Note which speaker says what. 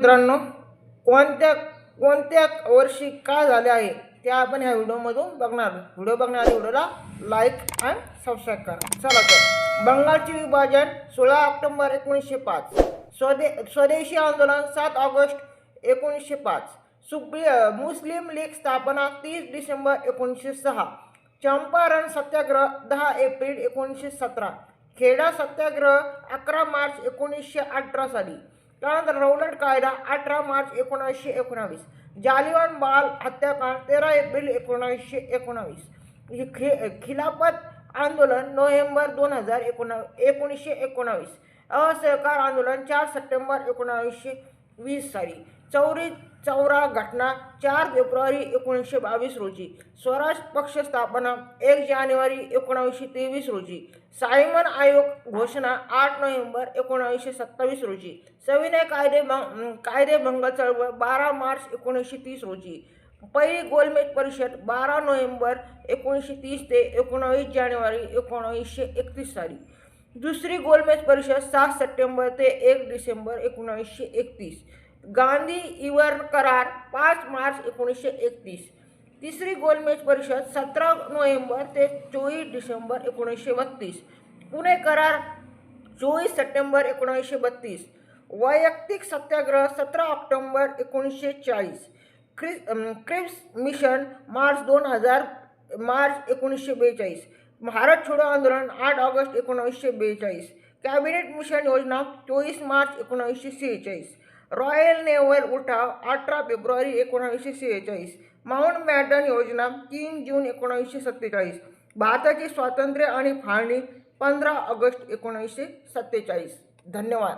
Speaker 1: मित्रांनो कोणत्या कोणत्या वर्षी काय झाले आहे ते आपण ह्या व्हिडिओमधून बघणार. व्हिडिओ बघणाऱ्या व्हिडिओला लाईक आणि सबस्क्राईब करा. चला तर बंगालचे विभाजन सोळा ऑक्टोंबर एकोणीसशे पाच स्वदे स्वदेशी आंदोलन सात ऑगस्ट एकोणीसशे पाच सुप्रिय मुस्लिम लीग स्थापना तीस डिसेंबर एकोणीसशे सहा चंपारण सत्याग्रह दहा एप्रिल एकोणीसशे सतरा खेडा सत्याग्रह अकरा मार्च एकोणीसशे अठरा साली त्यानंतर रौलट कायदा अठरा मार्च एकोणावीसशे एकोणावीस. जालिवान बाल हत्याकांड तेरा एप्रिल एकोणावीसशे एकोणावीस. खि खिलाफत आंदोलन नोव्हेंबर दोन हजार एकोणा एकोणीसशे एकोणावीस. असहकार आंदोलन चार सप्टेंबर एकोणावीसशे वीस साली. चौरी चौरा घटना चार फेब्रुवारी एकोणीसशे बावीस रोजी. स्वराज पक्ष स्थापना एक जानेवारी एकोणावीसशे तेवीस रोजी. सायमन आयोग घोषणा आठ नोव्हेंबर एकोणावीसशे सत्तावीस रोजी. सविनय कायदे भंग कायदेभंग चळवळ बारा मार्च एकोणीसशे तीस रोजी. पहिली गोलमेज परिषद बारा नोव्हेंबर एकोणीसशे तीस ते एकोणावीस जानेवारी एकोणावीसशे एकतीस साली. दुसरी गोलमेज परिषद सात सप्टेंबर ते एक डिसेंबर एकोणावीसशे एकतीस. गांधी इवर करार पाच मार्च एकोणीसशे एकतीस. तिसरी गोलमेज परिषद सतरा नोव्हेंबर ते चोवीस डिसेंबर एकोणीसशे बत्तीस. पुणे करार चोवीस सप्टेंबर एकोणीसशे बत्तीस. वैयक्तिक सत्याग्रह सतरा ऑक्टोंबर एकोणीसशे चाळीस. क्रिस क्रिप्स मिशन मार्च दोन हजार मार्च एकोणीसशे बेचाळीस. भारत छोडो आंदोलन आठ ऑगस्ट एकोणीसशे बेचाळीस. कॅबिनेट मिशन योजना चोवीस मार्च एकोणीसशे सेहेचाळीस. रॉयल नेव्हल उठाव अठरा फेब्रुवारी एकोणावीसशे सेहेचाळीस. माउंट मॅटन योजना तीन जून एकोणावीसशे सत्तेचाळीस. भारताचे स्वातंत्र्य आणि फाळणी पंधरा ऑगस्ट एकोणावीसशे सत्तेचाळीस. धन्यवाद.